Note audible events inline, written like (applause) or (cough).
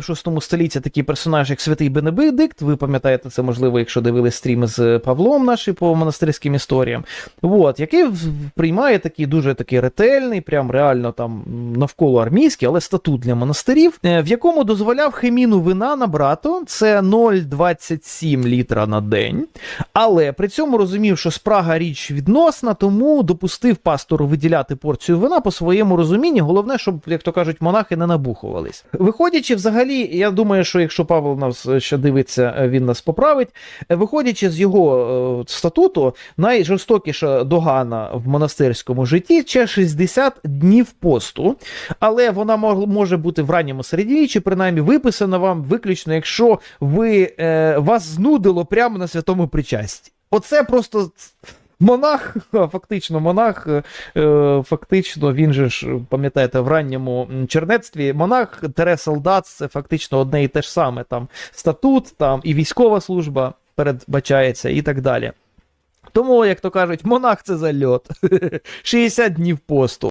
В 6 столітті такий персонаж, як святий Бенедикт, ви пам'ятаєте це, можливо, якщо дивились стріми з Павлом наші по монастирським історіям. От, який приймає такий дуже такий ретельний, прям реально там навколо армійський, але статут для монастирів, е, в якому дозволяв хеміну вина набрати, це 0,27 літра на день. Але при цьому розумів, що спрага річ відносна, тому допустив пастору виділяти порцію вина по своєму розумінні. Головне, щоб, як то кажуть, монахи не набухувались. Виходячи, взагалі, я думаю, що якщо Павло нас е, ще дивиться, е, він нас поправить. Е, Виходячи з його статуту, найжорстокіша догана в монастирському житті це 60 днів посту, але вона може бути в ранньому середньовіччі, принаймні виписана вам виключно, якщо ви вас знудило прямо на святому причасті. Оце просто. Монах, (laughs) фактично, монах, е, е, фактично, він же ж, пам'ятаєте, в ранньому чернецтві монах тере солдат це фактично одне і те ж саме. Там статут, там і військова служба передбачається, і так далі. Тому, як то кажуть, монах це зальот. (laughs) 60 днів посту.